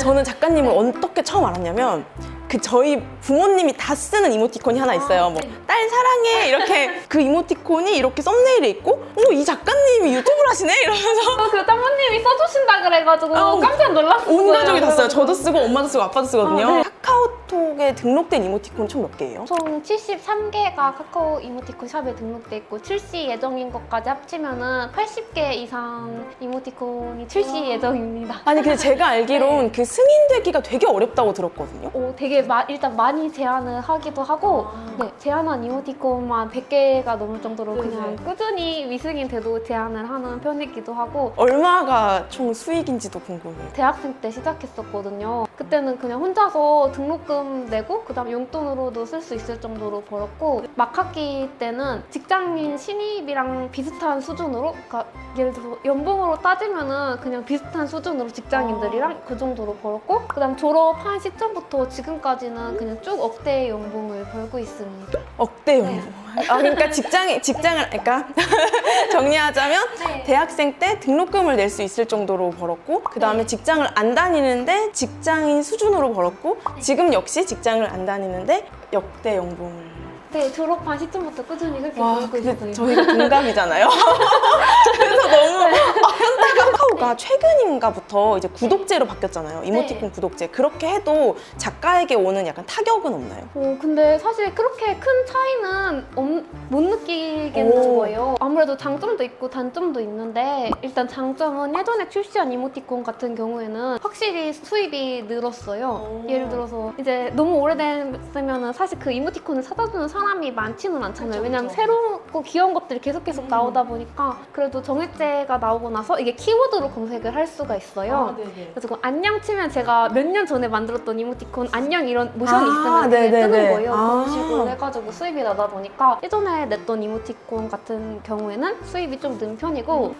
저는 작가님을 어떻게 처음 알았냐면 그 저희 부모님이 다 쓰는 이모티콘이 하나 있어요. 뭐 딸 사랑해 이렇게 그 이모티콘이 이렇게 썸네일에 있고 어 이 작가님이 유튜브를 하시네 이러면서 그 땀모님이 써주신다 그래가지고 아우, 깜짝 놀랐어요. 온 가족이 다 써요. 저도 쓰고 엄마도 쓰고 아빠도 쓰거든요. 아, 네. 카카오톡에 등록된 이모티콘 총 몇 개예요? 총 73개가 카카오 이모티콘 샵에 등록돼 있고 출시 예정인 것까지 합치면은 80개 이상 이모티콘이 출시 예정입니다. 아니 근데 제가 알기론 그 승인되기가 되게 어렵다고 들었거든요. 오, 되게 마- 일단 많이 제한을 하기도 하고 네, 제한한 이모티콘만 100개가 넘을 정도로 그냥 꾸준히 미승인 돼도 제한을 하는 편이기도 하고 얼마가 총 수익인지도 궁금해요. 대학생 때 시작했었거든요. 그때는 그냥 혼자서 등록금 내고 그다음 용돈으로도 쓸 수 있을 정도로 벌었고 막 학기 때는 직장인 신입이랑 비슷한 수준으로 그러니까 예를 들어서 연봉으로 따지면은 그냥 비슷한 수준으로 직장인들이랑 그 정도로 벌었고 그다음 졸업한 시점부터 지금까지는 그냥 쭉 억대 연봉을 벌고 있습니다. 억대 연봉. 아 그러니까 직장에 직장을 그러니까 정리하자면 네. 대학생 때 등록금을 낼 수 있을 정도로 벌었고 그 다음에 네. 직장을 안 다니는데 직장인 수준으로 벌었고 지금 역시 직장을 안 다니는데 역대 연봉을. 네, 졸업한 시점부터 꾸준히 그렇게 와 벌고 근데 있어요. 저희가 동갑이잖아요. 그래서 너무 아, 현타가 카카오가 최근인가부터 이제 구독제로 바뀌었잖아요. 이모티콘 네. 구독제. 그렇게 해도 작가에게 오는 약간 타격은 없나요? 어, 근데 사실 그렇게 큰 차이는 없- 못 느끼겠는 오. 거예요. 아무래도 장점도 있고 단점도 있는데 일단 장점은 예전에 출시한 이모티콘 같은 경우에는 확실히 수입이 늘었어요. 오. 예를 들어서 이제 너무 오래됐으면 사실 그 이모티콘을 찾아주는 사람이 많지는 않잖아요. 그쵸, 왜냐면 그쵸. 새롭고 귀여운 것들이 계속 계속 음. 나오다 보니까 그래도 정액제가 나오고 나서 이게 키워드 로 검색을 할 수가 있어요. 네네. 그래서 그 안녕 치면 제가 몇 년 전에 만들었던 이모티콘 안녕 이런 모션이 아, 있으면 네네네. 뜨는 거예요. 아. 그런 식으로 해가지고 수입이 나다 보니까 예전에 냈던 이모티콘 같은 경우에는 수입이 좀 는 편이고 어,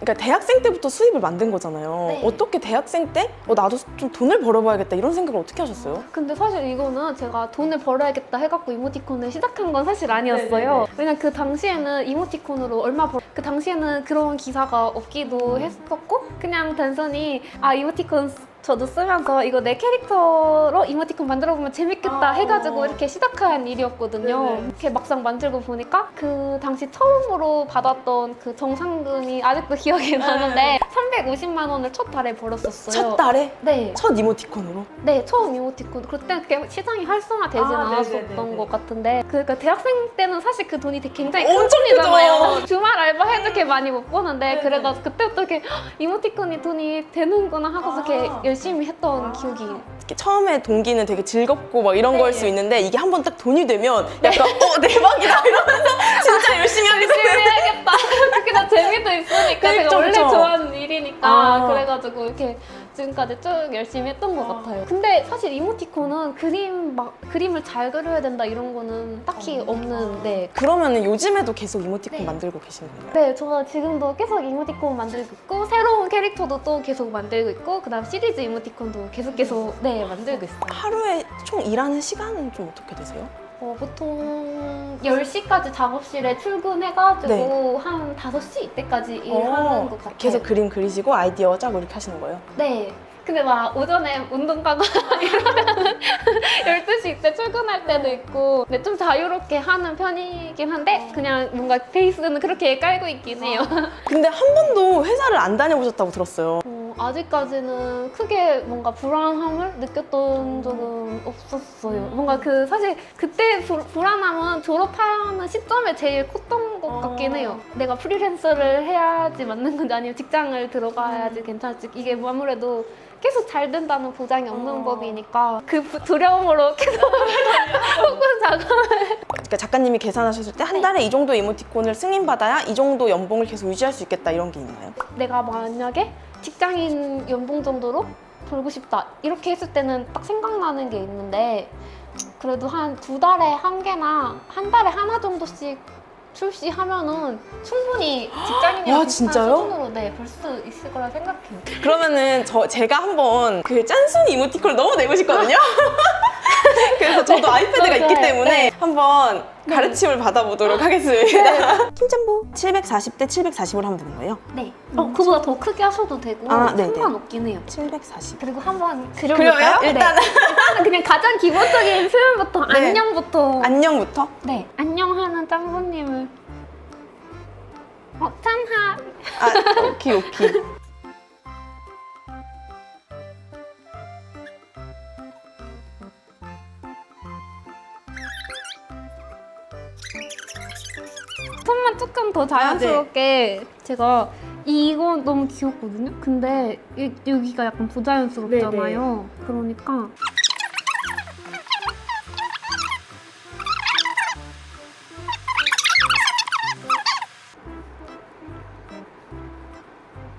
그러니까 대학생 때부터 수입을 만든 거잖아요. 네. 어떻게 대학생 때 어, 나도 좀 돈을 벌어봐야겠다 이런 생각을 어떻게 하셨어요? 근데 사실 이거는 제가 돈을 벌어야겠다 해갖고 이모티콘을 시작한 건 사실 아니었어요. 왜냐면 그 당시에는 이모티콘으로 얼마 벌, 그 당시에는 그런 기사가 없기도 음. 했었고 그냥 단순히 아 이모티콘 저도 쓰면서 이거 내 캐릭터로 이모티콘 만들어 보면 재밌겠다 아. 해가지고 이렇게 시작한 일이었거든요. 네네. 이렇게 막상 만들고 보니까 그 당시 처음으로 받았던 그 정상금이 아직도 기억이 나는데 350만 원을 첫 달에 벌었었어요. 첫 달에 네. 첫 이모티콘으로 네, 처음 이모티콘. 그때 그게 시장이 활성화되진 아, 않았었던 네네네네. 것 같은데. 그러니까 대학생 때는 사실 그 돈이 되게 굉장히 엄청 큰 돈이잖아요. 크죠. 주말 알바 해도 이렇게 많이 못 버는데 네네. 그래가지고 그때부터 이렇게 "헉, 이모티콘이 돈이 되는구나 하고서 이렇게 아. 열심히 했던 아. 기억이. 처음에 동기는 되게 즐겁고 막 이런 네. 거일 수 있는데 이게 한 번 딱 돈이 되면 약간 어 대박이다 이러면서 진짜 열심히 하게 열심히 되는 해야겠다. 그게 다 재미도 있으니까 제가 그쵸, 원래 그쵸. 좋아하는 일이니까 아. 그래가지고 이렇게 지금까지 쭉 열심히 했던 것 같아요. 근데 사실 이모티콘은 그림 막 그림을 잘 그려야 된다 이런 거는 딱히 없는 네. 그러면 요즘에도 계속 이모티콘 네. 만들고 계시는 건가요? 네, 저 지금도 계속 이모티콘 만들고 있고 새로운 캐릭터도 또 계속 만들고 있고 그다음 시리즈 이모티콘도 계속 계속 네 만들고 있어요. 하루에 총 일하는 시간은 좀 어떻게 되세요? 어, 보통 10시까지 작업실에 출근해가지고 한 5시 이때까지 일하는 것 같아요. 어, 계속 그림 그리시고 아이디어 짜고 이렇게 하시는 거예요? 네. 근데 막 오전에 운동 가거나 이러면 12시 이때 출근할 때도 있고 근데 좀 자유롭게 하는 편이긴 한데 그냥 뭔가 베이스는 그렇게 깔고 있긴 해요. 근데 한 번도 회사를 안 다녀보셨다고 들었어요. 어, 아직까지는 크게 뭔가 불안함을 느꼈던 적은 없었어요. 뭔가 그 사실 그때 불, 불안함은 졸업하는 시점에 제일 컸던 것 어. 같긴 해요. 내가 프리랜서를 해야지 맞는 건지 아니면 직장을 들어가야지 괜찮을지 이게 뭐 아무래도 계속 잘 된다는 보장이 없는 어. 법이니까 그 부- 두려움으로 계속 혹은 작업 그러니까 작가님이 계산하셨을 때한 네. 달에 이 정도 이모티콘을 승인받아야 이 정도 연봉을 계속 유지할 수 있겠다 이런 게 있나요? 내가 만약에 직장인 연봉 정도로 벌고 싶다 이렇게 했을 때는 딱 생각나는 게 있는데 그래도 한 두 달에 한 개나 한 달에 하나 정도씩 출시하면은 충분히 직장인이랑 와, 비슷한 진짜요? 수준으로 네, 벌 수 있을 거라 생각해요. 그러면은 저 제가 한번 그 짠순이 이모티콘을 너무 내고 싶거든요. 그래서 저도 아이패드가 있기. 때문에 네. 한번 가르침을 받아보도록 하겠습니다. 킹짬보 740대 740으로 하면 되는 거예요? 네. 어, 그보다 더 크게 하셔도 되고 아, 네네. 상관없긴 해요. 740. 그리고 한번 그려볼까요? 네. 일단 일단은 그냥 가장 기본적인 표현부터 네. 안녕부터 안녕부터. 네 안녕하는 짬보님을 어 짠하 아, 오키 오키. 조금 더 자연스럽게 제가 이거 너무 귀엽거든요. 근데 이- 여기가 약간 부자연스럽잖아요. 그러니까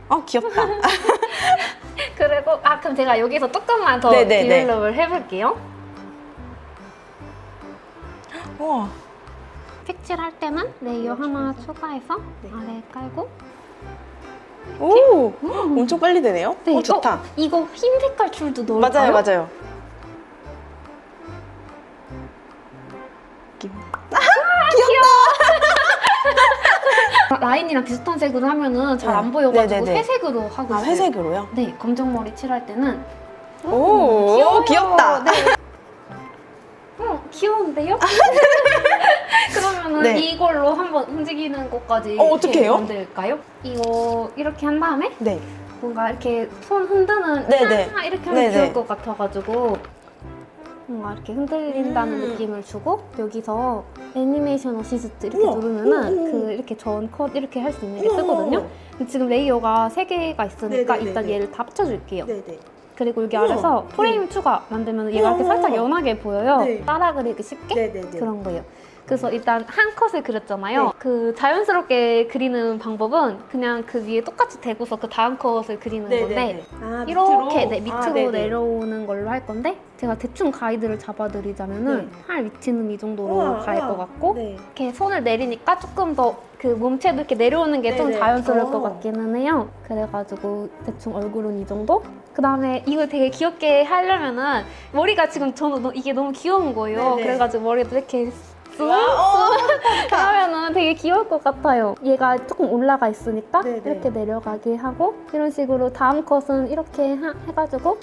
어 귀엽다. 그리고 아 그럼 제가 여기서 조금만 더 네 네 네. 디벨롭을 해볼게요. 우와. 색칠할 때는 레이어 하나 추가해서 네. 아래 깔고 오, 엄청 빨리 되네요. 네, 어 좋다. 어, 이거 흰 색깔 줄도 넣을까요? 맞아요, 맞아요. 라인이랑 비슷한 색으로 하면은 잘안 네. 보여가지고 네네네. 회색으로 하고 아 있어요. 회색으로요? 네, 검정 머리 칠할 때는 오, 귀여워요. 귀엽다. 네. 어, 귀여운데요? 그러면은 네. 이걸로 한번 움직이는 것까지 어, 어떻게 해요? 만들까요? 이거 이렇게 한 다음에 네. 뭔가 이렇게 손 흔드는 네네. 차 이렇게 하면 네네. 귀여울 것 같아가지고 뭔가 이렇게 흔들린다는 음. 느낌을 주고 여기서 애니메이션 어시스트 이렇게 우와. 누르면은 오, 오, 오. 그 이렇게 전 컷 이렇게 할 수 있는 게 우와. 뜨거든요. 근데 지금 레이어가 세 개가 있으니까 네네네네. 일단 얘를 다 합쳐줄게요. 네 네. 그리고 여기 우와. 아래서 프레임 추가 만들면 얘가 이렇게 우와. 살짝 연하게 보여요. 네. 따라 그리기 쉽게 네 네 네. 그런 거예요. 그래서 일단 한 컷을 그렸잖아요. 그 자연스럽게 그리는 방법은 그냥 그 위에 똑같이 대고서 그 다음 컷을 그리는 건데 아, 이렇게 네, 밑으로 아, 네 네. 내려오는 걸로 할 건데 제가 대충 가이드를 잡아드리자면은 네. 팔 위치는 이 정도로 우와, 갈 우와. 것 같고 네. 이렇게 손을 내리니까 조금 더 그 몸체도 이렇게 내려오는 게 좀 네네. 자연스러울 어. 것 같기는 해요. 그래가지고 대충 얼굴은 이 정도? 그 다음에 이걸 되게 귀엽게 하려면은 머리가 지금 저는 너- 이게 너무 귀여운 거예요. 네네. 그래가지고 머리도 이렇게 쑥 아, 어, 그러면은 되게 귀여울 것 같아요. 얘가 조금 올라가 있으니까 네네. 이렇게 내려가게 하고 이런 식으로 다음 컷은 이렇게 하- 해가지고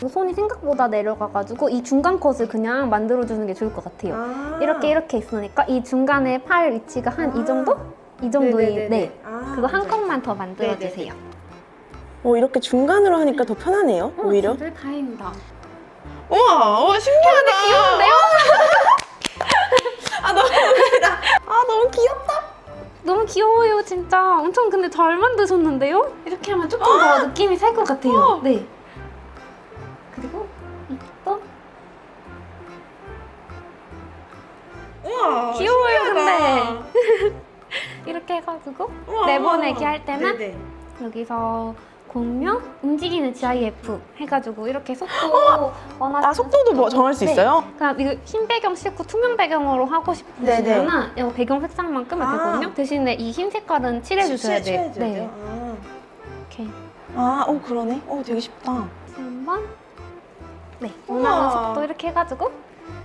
손이 생각보다 내려가가지고 이 중간 컷을 그냥 만들어주는 게 좋을 것 같아요. 아. 이렇게 이렇게 있으니까 이 중간에 팔 위치가 한이 아. 정도? 이 정도의 네네네네. 네. 아, 그거 한 맞아요. 컷만 더 만들어주세요. 어, 이렇게 중간으로 하니까 더 편하네요. 어, 오히려. 진짜 다행이다. 우와, 와 신기하다. 귀여운데요? 아 너무 웃기다. 아 너무 귀엽다. 너무 귀여워요, 진짜. 엄청 근데 잘 만드셨는데요? 이렇게 하면 조금 더 느낌이 살 것 같아요. 어. 네. 우와. 귀여워요, 신기하다. 이렇게 해가지고 우와. 내보내기 할 때는 네네. 여기서 공유 움직이는 GIF 해가지고 이렇게 속도 원하시는 아 속도도 뭐 정할 수 네. 있어요? 그냥 이거 흰 배경 싫고 투명 배경으로 하고. 싶으시면은 배경 색상만 끄면 아. 되거든요. 대신에 이 흰 색깔은 칠해주셔야 돼요. 네. 이렇게 아, 어 그러네. 어 되게 쉽다. 한번 네 우와. 원하는 속도 이렇게 해가지고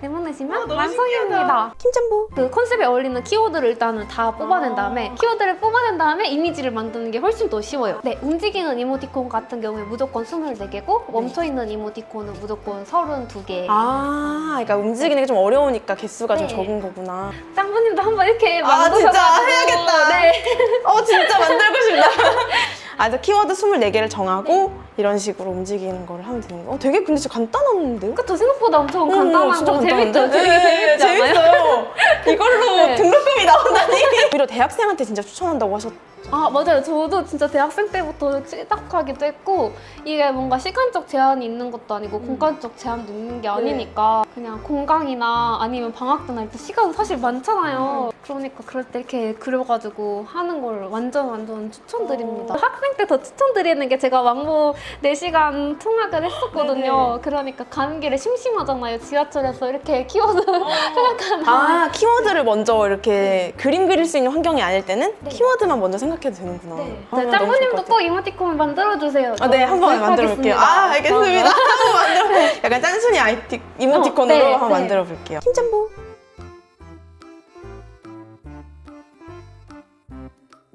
내보내시면 아, 너무 완성입니다. 킹짬보. 그 컨셉에 어울리는 키워드를 일단은 다 뽑아낸 아. 다음에 키워드를 뽑아낸 다음에 이미지를 만드는 게 훨씬 더 쉬워요. 네, 움직이는 이모티콘 같은 경우에 무조건 24개고 멈춰있는 이모티콘은 무조건 32개. 아, 그러니까 움직이는 게 좀 어려우니까 개수가 좀 네. 적은 거구나. 짱구님도 한번 이렇게 아, 만드셔가지고 진짜 해야겠다. 네. 어 진짜 만들고 싶다. 아, 그래서 키워드 24개를 정하고 이런 식으로 움직이는 걸 하면 되는 거. 어, 되게 근데 진짜 간단한데? 그쵸 생각보다 엄청 어, 간단하고 재밌죠? 간단한데? 되게 네, 재밌지 않아요? 재밌어요. 이걸로 네. 등록금이 나온다니. 오히려 대학생한테 진짜 추천한다고 하셨. 아 맞아요. 저도 진짜 대학생 때부터 시작하기도 했고 이게 뭔가 시간적 제한이 있는 것도 아니고 음. 공간적 제한도 있는 게 네. 아니니까 그냥 공강이나 아니면 방학 때나 이렇게 시간 사실 많잖아요. 그러니까 그럴 때 이렇게 그려가지고 하는 걸 완전 완전 추천드립니다. 학생 때 더 추천드리는 게 제가 왕복 4시간 통학을 했었거든요. 그러니까 가는 길에 심심하잖아요. 지하철에서 이렇게 키워드 생각하는 아 키워드를 먼저 이렇게 그림 그릴 수 있는 환경이 아닐 때는 키워드만 먼저 생각해도 되는구나. 네. 아, 좋을 짱구님도 것꼭 이모티콘 만들어주세요. 아, 네, 한번 만들어 볼게요. 아, 알겠습니다. 한번 만들어. 약간 짠순이 아이티 이모티콘으로 어, 네, 한번 네. 만들어 볼게요. 흰잠보.